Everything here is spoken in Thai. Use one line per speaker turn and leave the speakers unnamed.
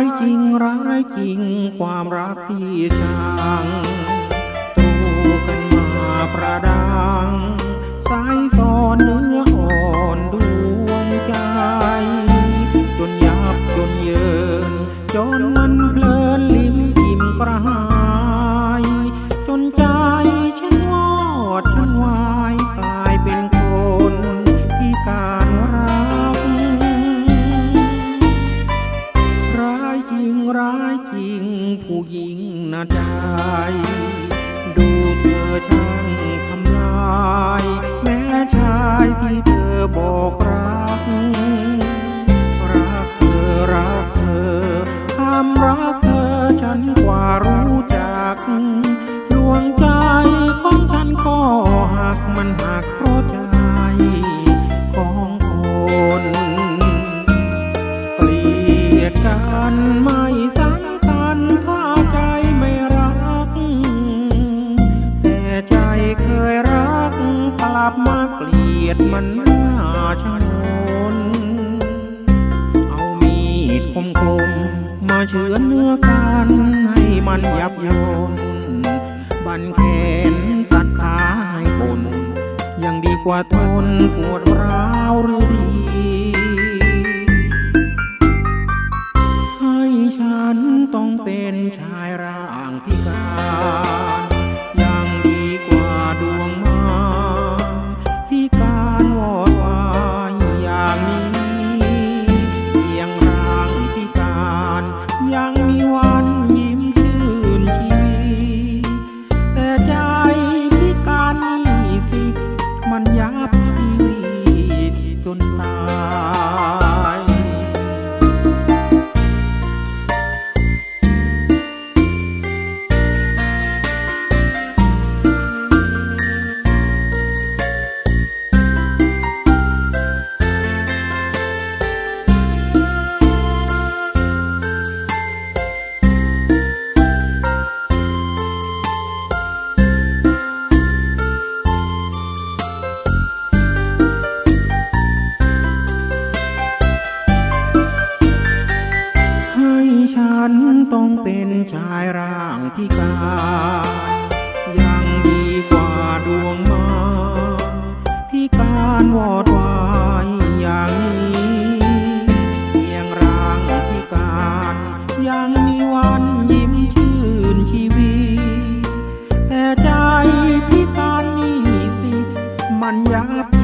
ร้ายจริงร้ายจริง ความรักที่ช่างตรูกันมาประดังสายสอนเนื้ออ่อนดวงใจ จนยับจนเยิน จนมันเพลิ ใจ ดูเธอช่างทำลาย แม้ชายที่เธอบอกรัก รักเธอรักเธอความรักเธอฉันกว่ารู้จัก ดวงใจของฉันก็หักมันหักเพราะใจของคนเกลียดกันไม่ส ใจเคยรักกลับมาเกลียดมันน่าชงนเอามีดคมคมๆมาเฉือนเนื้อกันให้มันยับยนบันแขนตัดขาให้บนยังดีกว่าทนปวด น ต้องเป็นชายร่างพิการยังดีกว่าดวงมารพิการวอดวายอย่างนี้เพียงร่างพิการยังมีวันยิ้มชื่นชีวิตแต่ใจพิการนี่สิมันยับ